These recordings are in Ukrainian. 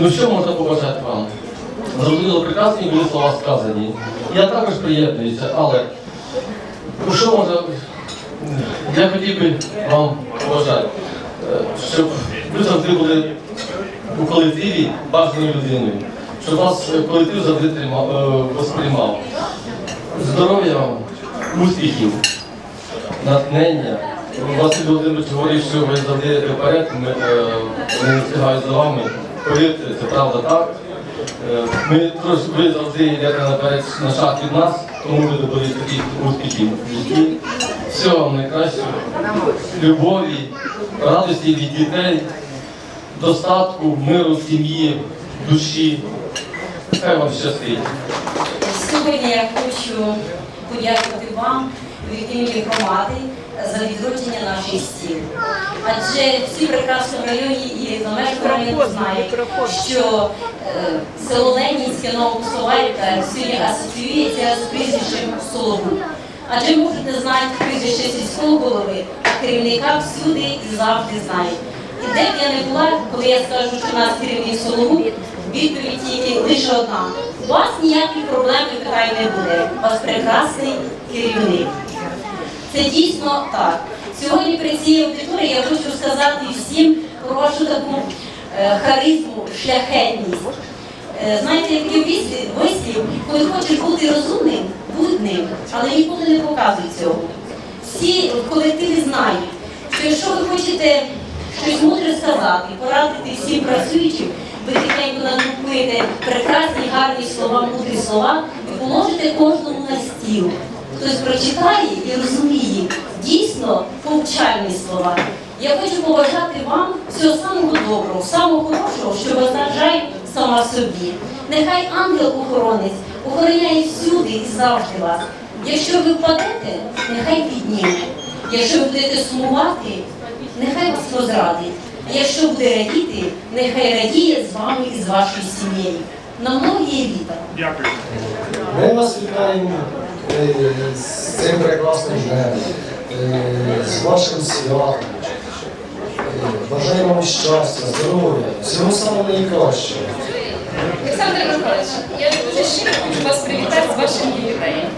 Ну що можна побажати вам? Зрозуміло, прекрасні були слова сказані. Я також приєднуюся, але ну, що можна. Я хотів би вам побажати, е, щоб ви завжди були у колективі бажаною людиною, щоб вас колектив завжди тримав, е, восприймав. Здоров'я вам, успіхів, натхнення. Василь Володимирович говорив, що ви завжди вперед, ми, е, не встигають за вами. Повірте, це правда так. Е, Ми ви завжди йдете наперед на шаг від нас, тому ви добились таких успіхів. Всього вам найкращого, любові, радості від дітей, достатку, миру сім'ї, душі. Хай вам щастить. Сьогодні я хочу подякувати вам від імені громади за відродження наших стіл. Адже всі в прекрасному районі і за межами району знають, що е, село Ленінське Новословайка сьогодні асоціюється з прізвищем Сологуб. Адже можете знати прізвище сільського голови, а керівника всюди і завжди знають. І де б я не була, коли я скажу, що у нас керівник Сологуб, відповідь тільки лише одна. У вас ніяких проблем і питань не буде. У вас прекрасний керівник. Це дійсно так. Сьогодні при цій аудиторії я хочу сказати всім про вашу таку е, харизму, шляхетність. Е, Знаєте, як такий вислів, коли хочеш бути розумним, будь ним, але ніколи не показуй цього. Всі в колективі знають, що якщо ви хочете щось мудре сказати, порадити всім працюючим, ви тихенько надрукуєте прекрасні, гарні слова, мудрі слова і положите кожному на стіл. Хтось прочитає і розуміє дійсно повчальні слова. Я хочу побажати вам всього самого доброго, самого хорошого, що бажаю сама собі. Нехай ангел-охоронець охороняє всюди і завжди вас. Якщо ви впадете, нехай підніме. Якщо ви будете сумувати, нехай вас розрадить. Якщо буде радіти, нехай радіє з вами і з вашою сім'єю. На многії літа. Дякую. Ми вас вітаємо з цим прекрасним днем, е, з вашим святом. Е, Бажаємо вам щастя, здоров'я, всього самого найкращого. Олександр Михайлович, я дуже щиро хочу вас привітати з вашим ювілеєм.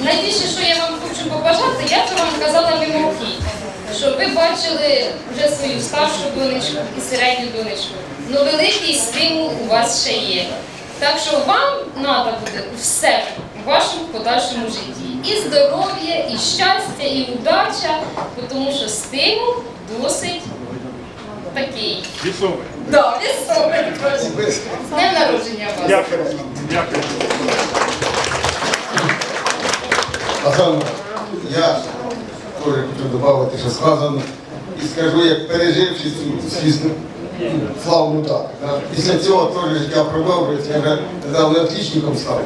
Найбільше, що я вам хочу побажати, я це вам казала мимохідь, щоб ви бачили вже свою старшу донечку і середню донечку. Ну великий стимул у вас ще є. Так що вам треба буде все в вашому подальшому житті. І здоров'я, і щастя, і удача, тому що стимул досить такий. Вісовий. Да, весомий. З днем народження вас. Дякую. Дякую. Оксана, я теж хочу додати, що сказано, і скажу, як переживши цю звісно, славну да. Після цього теж життя продовжується, я вже недавно отлічником став,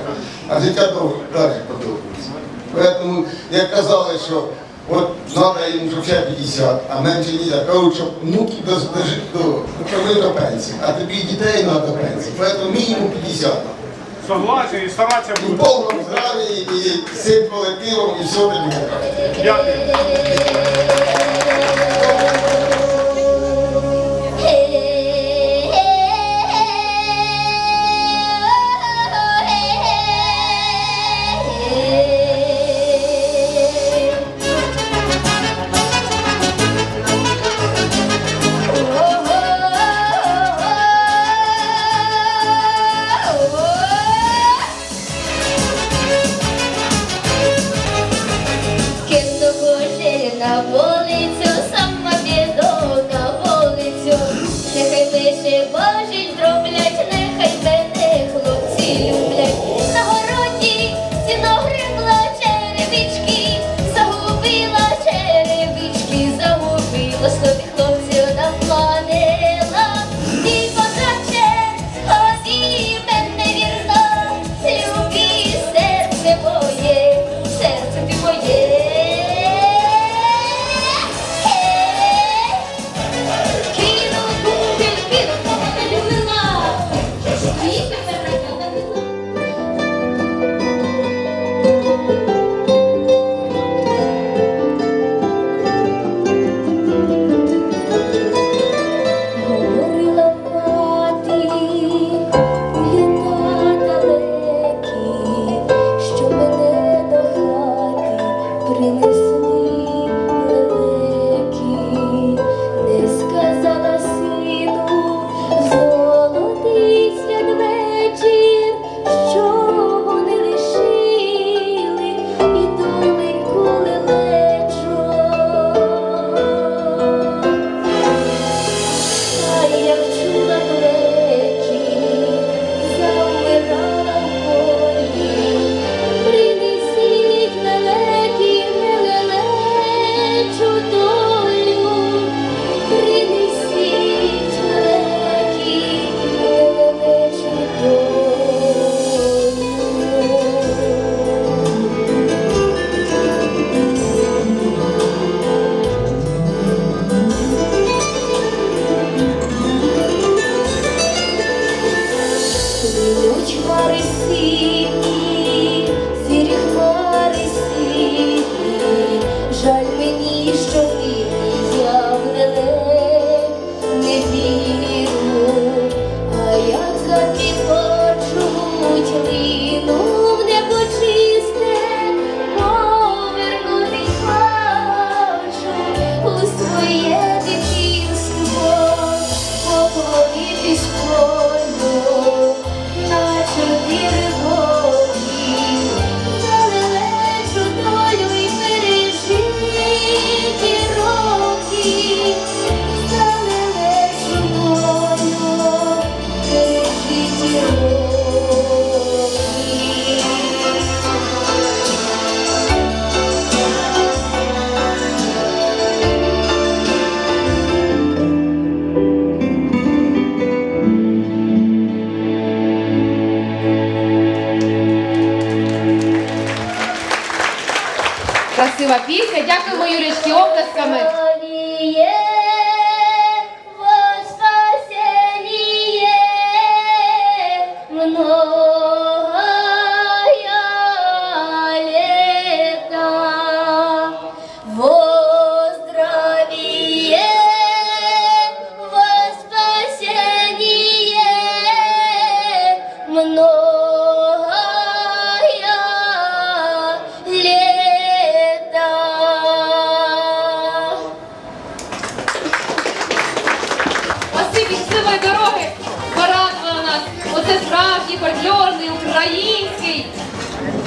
а життя далі продовжується. Тому, як казали, що от треба щоб ще 50, а менше ніде. Кажуть, щоб внуки до, до, до, до, пенсії, а тобі дітей треба до пенсії. Тому мінімум 50. Согласен і старатися І в буде. повному здраві, і з цим колективом, і все тобі. Дякую. Божі зроблять.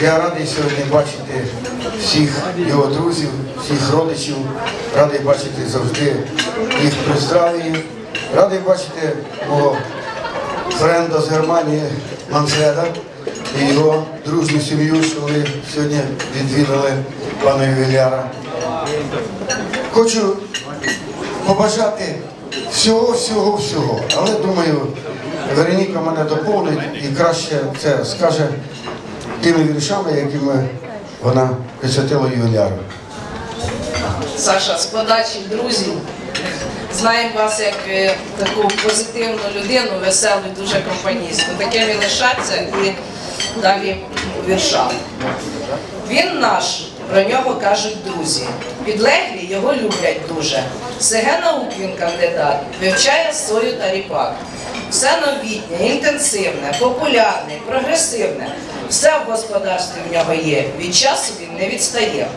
Я радий сьогодні бачити всіх його друзів, всіх родичів. Радий бачити завжди їх при здравії. Радий бачити мого френда з Германії Манфреда і його дружню сім'ю, що вони сьогодні відвідали пана ювіляра. Хочу побажати всього, всього, всього. Але думаю, Вероніка мене доповнить і краще це скаже тими віршами, якими вона присвятила ювіляру. Саша, з подачі друзів. Знаємо вас як е, таку позитивну людину, веселу, дуже компанійську. Таким і лишаться і далі вірша. Він наш, про нього кажуть друзі. Підлеглі його люблять дуже. Сеге Наукін кандидат, вивчає сою та ріпак. Все новітнє, інтенсивне, популярне, прогресивне. Все в господарстві в нього є. Від часу він не відстає.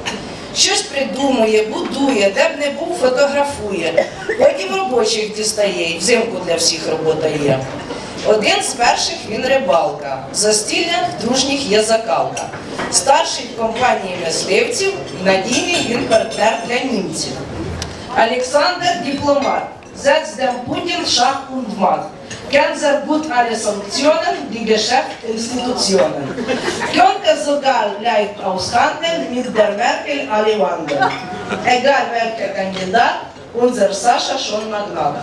Щось придумує, будує, де б не був, фотографує. Потім робочих дістає, і взимку для всіх робота є. Один з перших він рибалка. В застіллях дружніх є закалка. Старший в компанії мисливців, надійний він партнер для німців. Alexander Diplomat. Setzt dem Putin Schach sehr gut alle Sanktionen, die Geschäftsinstitutionen. Könnte sogar leicht aushandeln mit der Merkel alle wandeln. Egal welcher Kandidat, unser Sascha schon Magnat.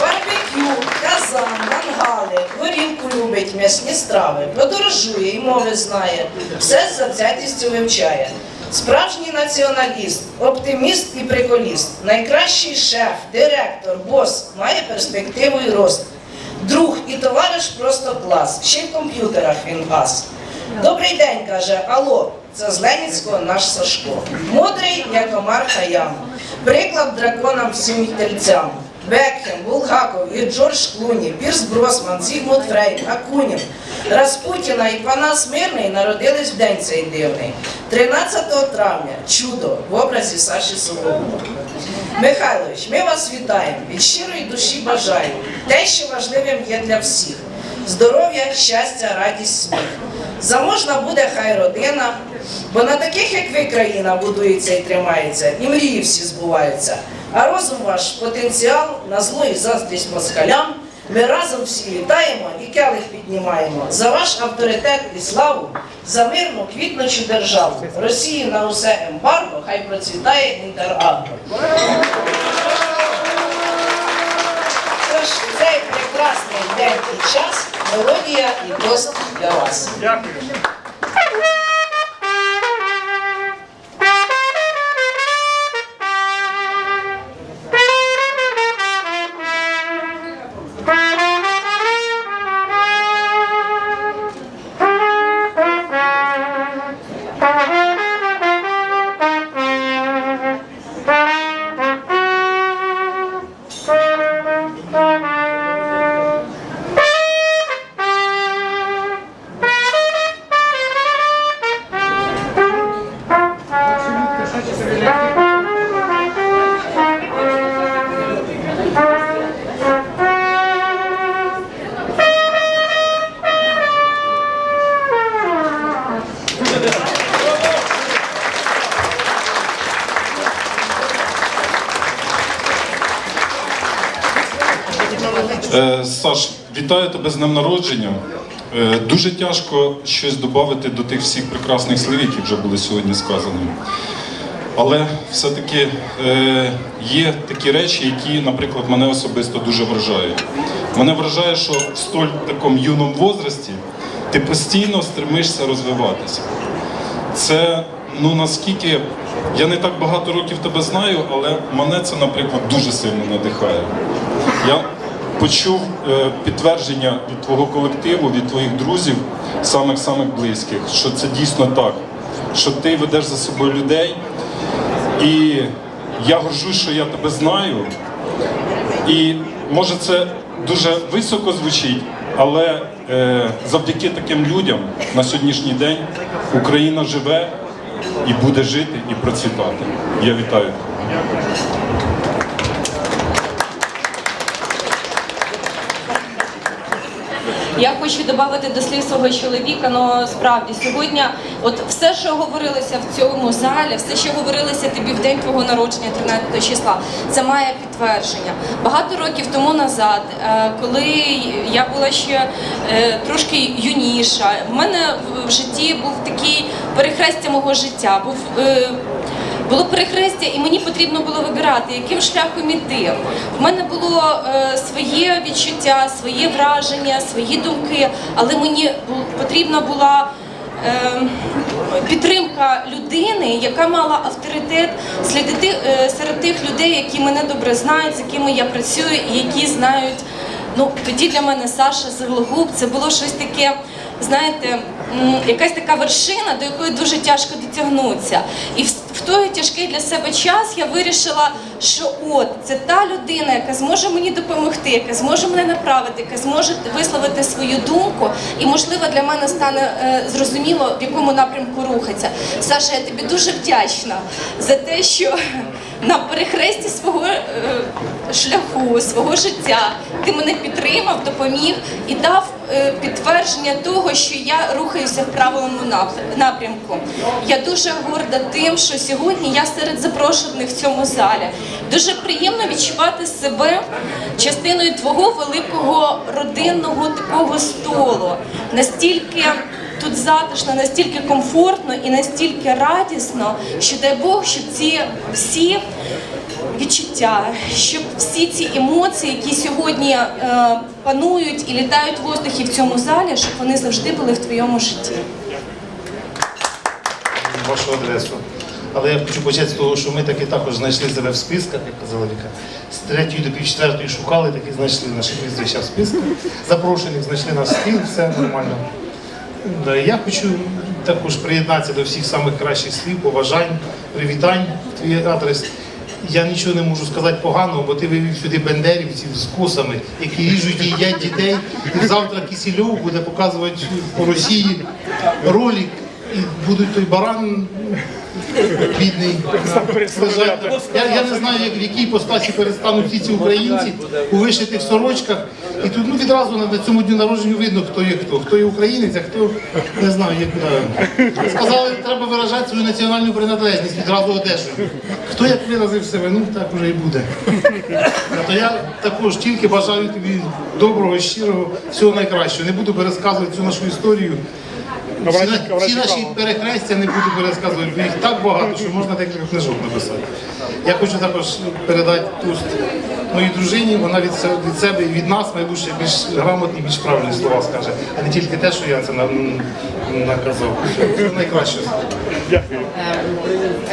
Барбекю, казан, мангали, горілку любить, м'ясні страви, подорожує і мови знає, все з завзятістю вивчає. Справжній націоналіст, оптиміст і приколіст, найкращий шеф, директор, бос, має перспективу і рост. Друг і товариш просто клас, ще в комп'ютерах він ас. Добрий день, каже, алло, це з Ленінського наш Сашко. Мудрий, як Омар Хаям, приклад драконам всім тельцям. Бекхем, Булгаков і Джордж Клуні, Пірс Бросман, Зігмунд Фрейд, Акунін, Распутіна і Панас Мирний народились в день цей дивний. 13 травня чудо в образі Саші Соломова. Михайлович, ми вас вітаємо, від щирої душі бажаємо Те, що важливим є для всіх. Здоров'я, щастя, радість, сміх. Заможна буде хай родина, бо на таких, як ви, країна будується і тримається, і мрії всі збуваються. А розум ваш потенціал на зло і заздрість москалям. Ми разом всі вітаємо і келих піднімаємо за ваш авторитет і славу, за мирну квітночу державу. Росії на усе ембарго, хай процвітає інтерагро. Прекрасний день і час мелодія і досвід для вас. Дякую. Саш, вітаю тебе з днем народження. Е, Дуже тяжко щось додати до тих всіх прекрасних слів, які вже були сьогодні сказані. Але все-таки е, є такі речі, які, наприклад, мене особисто дуже вражають. Мене вражає, що в столь такому юному возрасті ти постійно стремишся розвиватися. Це ну наскільки я не так багато років тебе знаю, але мене це, наприклад, дуже сильно надихає. Я почув е, підтвердження від твого колективу, від твоїх друзів, самих самих близьких, що це дійсно так, що ти ведеш за собою людей. І я горжусь, що я тебе знаю. І може це дуже високо звучить, але е, завдяки таким людям на сьогоднішній день Україна живе і буде жити і процвітати. Я вітаю. Я хочу додати до слів свого чоловіка, ну справді сьогодні, от все, що говорилося в цьому залі, все, що говорилося тобі в день твого народження, 13 числа, це має підтвердження. Багато років тому назад, е, коли я була ще е, трошки юніша, в мене в житті був такий перехрестя мого життя. Був е, було перехрестя, і мені потрібно було вибирати, яким шляхом іти. В мене було е, своє відчуття, своє враження, свої думки, але мені потрібна була. е, Підтримка людини, яка мала авторитет е, серед тих людей, які мене добре знають, з якими я працюю, і які знають. Ну тоді для мене Саша Зеленогуб це було щось таке, знаєте, якась така вершина, до якої дуже тяжко дотягнутися. І в, той тяжкий для себе час я вирішила, що от це та людина, яка зможе мені допомогти, яка зможе мене направити, яка зможе висловити свою думку, і можливо для мене стане е, зрозуміло, в якому напрямку рухатися. Саша, я тобі дуже вдячна за те, що на перехресті свого е, шляху, свого життя ти мене підтримав, допоміг і дав е, підтвердження того, що я рухаюся в правильному нап- напрямку. Я дуже горда тим, що сьогодні я серед запрошених в цьому залі. Дуже приємно відчувати себе частиною твого великого родинного такого столу. Настільки тут затишно, настільки комфортно і настільки радісно, що дай Бог, щоб ці всі відчуття, щоб всі ці емоції, які сьогодні е, панують і літають в воздухі в цьому залі, щоб вони завжди були в твоєму житті. вашу адресу. Але я хочу почати з того, що ми таки також знайшли себе в списках, як казала Віка. З третьої до півчетвертої шукали, таки знайшли наші прізвища в списках. Запрошених знайшли на стіл, все нормально. Да, Я хочу також приєднатися до всіх самих кращих слів, поважань, привітань в твій адрес. Я нічого не можу сказати поганого, бо ти вивів сюди бендерівців з косами, які ріжуть і їдять дітей. І завтра Кісільов буде показувати по Росії ролик, і будуть той баран бідний. Я, я не знаю, як, в якій постасі перестануть всі ці українці у вишитих сорочках. І тут ну, відразу на цьому дню народження видно, хто є хто. Хто є українець, а хто не знаю, як сказали, треба виражати свою національну приналежність відразу одежею. Хто як виразив себе, ну так вже і буде. То я також тільки бажаю тобі доброго, щирого, всього найкращого. Не буду пересказувати цю нашу історію. Всі, на- всі наші перехрестя не буду пересказувати, бо їх так багато, що можна декілька книжок написати. Я хочу також передати туст моїй дружині, вона від, се- від себе і від нас найбільше більш грамотні, більш правильні слова скаже, а не тільки те, що я це наказав. Це найкраще.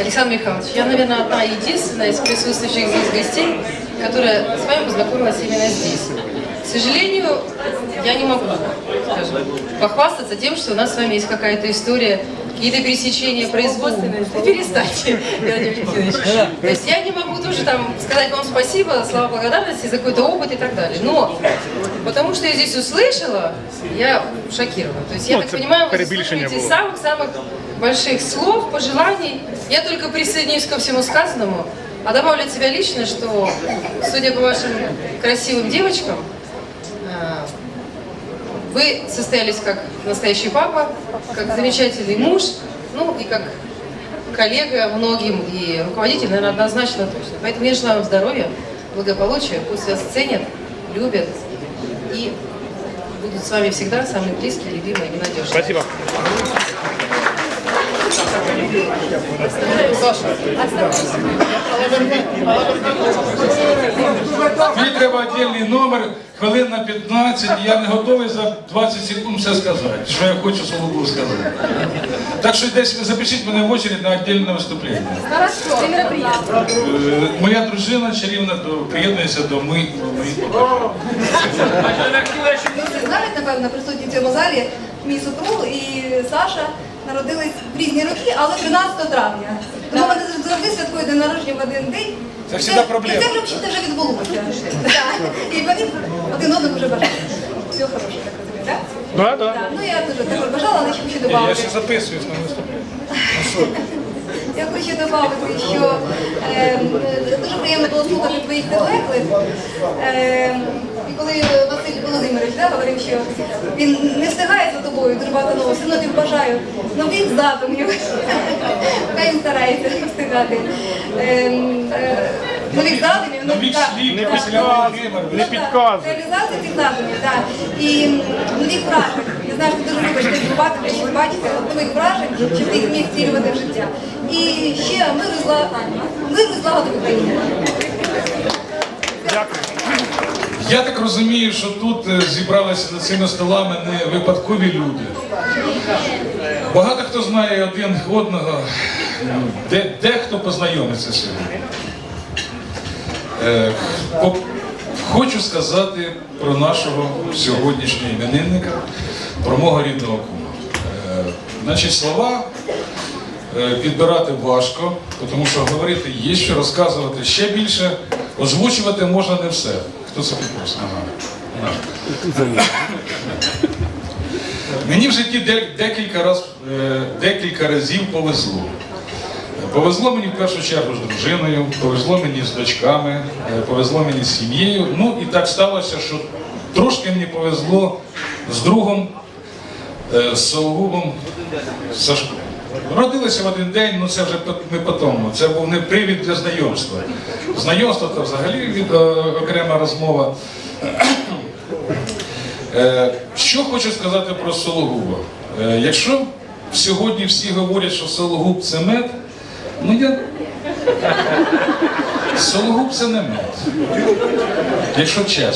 Александр Михайлович, я, наверное, одна единственная из присутствующих здесь гостей, которая с вами познакомилась именно здесь. К сожалению, я не могу, похвастаться тем, что у нас с вами есть какая-то история, какие-то пересечения производственные. Перестаньте, Валентинович. То есть я не могу тоже там сказать вам спасибо, слова благодарности за какой-то опыт и так далее. Но потому что я здесь услышала, я шокирована. То есть я Ну, так понимаю, вы було. самых-самых больших слов, пожеланий. Я только присоединюсь ко всему сказанному, а добавлю от себя лично, что, судя по вашим красивым девочкам, вы состоялись как настоящий папа, как замечательный муж, ну и как коллега многим и руководитель, наверное, однозначно точно. Поэтому я желаю вам здоровья, благополучия, пусть вас ценят, любят и будут с вами всегда самые близкие, любимые и надежные. Спасибо. Мені треба віддільний номер, хвилин на 15, я не готовий за 20 секунд все сказати, що я хочу Солоду сказати. Так що десь запишіть мене в очередь на віддільне виступлення. Е, Моя дружина чарівна приєднується до моїх побажань. Ви напевно, присутні в цьому залі, мій супруг і Саша народились в різні роки, але 13 травня. Тому вони завжди святкують день народження в один день. Це І всегда і проблема. це взагалі вже відбулося. І вони один одному вже бажають. Все хороше, так розумію, так? Да, да. Так, Ну я дуже також бажала, але ще хочу Я ще записуюсь на виступлення. Я хочу додати, що е, дуже приємно було слухати твоїх. Е, і коли Василь Володимирович да, говорив, що він не встигає за тобою дуже багато нового, все одно тобі бажаю нових задумів. Хай він старається встигати. Е, е, нових задумів, ну, Нових так. Володимировича. Ну, Реалізація цих задумів, так. І нових вражень. Я знаю, що ти дуже любиш телебувати, те, що бачите, нових вражень, щоб ти їх міг втілювати в життя. І ще миру злагоди в Україні. Я так розумію, що тут е, зібралися за цими столами не випадкові люди. Багато хто знає один одного, де, дехто познайомиться сьогодні. Е, Хочу сказати про нашого сьогоднішнього іменинника, про мого рідного кума. Е, Значить, слова е, підбирати важко, тому що говорити є що, розказувати ще більше, озвучувати можна не все. Хто це підписав? Мені в житті декілька, раз, е, декілька разів повезло. Повезло мені в першу чергу з дружиною, повезло мені з дочками, е, повезло мені з сім'єю. Ну і так сталося, що трошки мені повезло з другом, е, з Сологубом Сашком. Родилися в один день, ну це вже не по тому. Це був не привід для знайомства. Знайомство це взагалі від, е, окрема розмова. Е, Що хочу сказати про Сологуба? Е, Якщо сьогодні всі говорять, що Сологуб це мед, ну я. Сологуб це не мед. Якщо чесно.